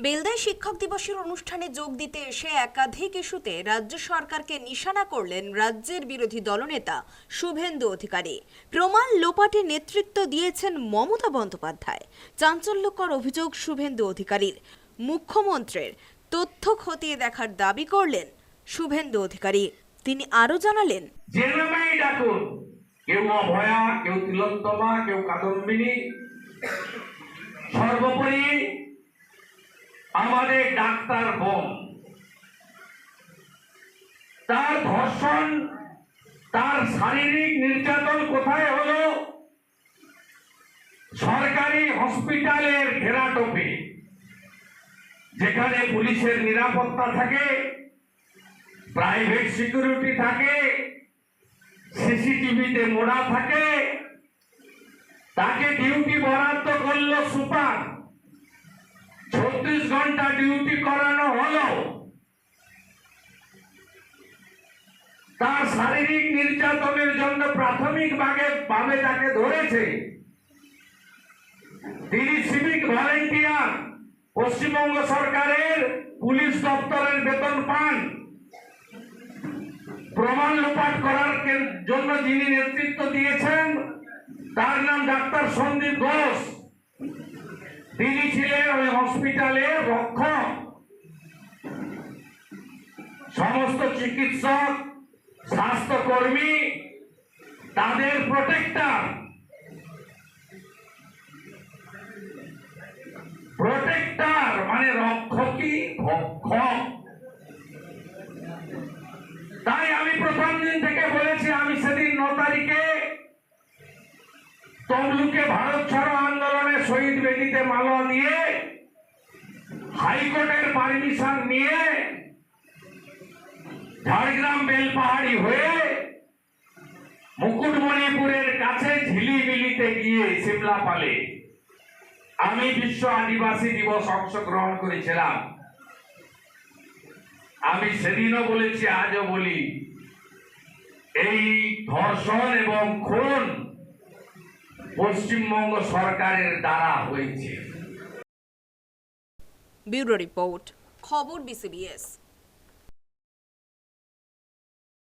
বেলদায় শিক্ষক দিবসের অনুষ্ঠানে যোগ দিতে এসে একাধিক ইস্যুতে রাজ্য সরকারকে নিশানা করলেন রাজ্যের বিরোধী দলনেতা শুভেন্দু অধিকারী। প্রমাণ লোপাটে নেতৃত্ব দিয়েছেন মমতা বন্দ্যোপাধ্যায়। চাঞ্চল্যকর অভিযোগ শুভেন্দু অধিকারীর। মুখ্যমন্ত্রীর তথ্য খতিয়ে দেখার দাবি করলেন শুভেন্দু অধিকারী। তিনি আরও জানালেন সর্বোপরি আমাদের ডাক্তার বোন। তার ধর্ষণ, তার শারীরিক নির্যাতন কোথায় হলো? সরকারি হসপিটালের ঘেরাটোপে, যেখানে পুলিশের নিরাপত্তা থাকে, প্রাইভেট সিকিউরিটি থাকে, সিসিটিভিতে মোড়া থাকে, তাকে ডিউটি বরাদ্দ করল সুপার। ঘণ্টা ডিউটি করানো হলো। তার শারীরিক নির্যাতনের জন্য প্রাথমিক ভাবে ভাবে তাকে ধরেছে। তিনি সিভিক ভলেন্টিয়ার পশ্চিমবঙ্গ সরকারের পুলিশ দপ্তরের বেতন পান। প্রমাণ লোপাট করার জন্য যিনি নেতৃত্ব দিয়েছেন, তার নাম ডাক্তার সন্দীপ ঘোষ। তিনি ছিলেন ওই হসপিটালের রক্ষক। সমস্ত চিকিৎসক, স্বাস্থ্যকর্মী, তাদের প্রোটেক্টর। প্রোটেক্টর মানে রক্ষকই ভক্ষক। তাই আমি প্রথম দিন থেকে বলেছি, আমি সেদিন ন তারিখে তমলুকে ভারত ছাড়ো আন্দোলনে শহীদ বেদিতে মালা দিয়ে হাইকোর্টের পারমিশন নিয়ে ঝাড়গ্রাম বেলপাহাড়ি হয়ে মুকুটমণিপুরের কাছে ঝিলিমিলিতে গিয়ে সিমলা পালে। আমি বিশ্ব আদিবাসী দিবস অংশগ্রহণ করেছিলাম। আমি সেদিনও বলেছি, আজও বলি, এই ধর্ষণ এবং খুন পশ্চিমবঙ্গ সরকারের দ্বারা হয়েছে। ব্যুরো রিপোর্ট খবর বিসিবিএস।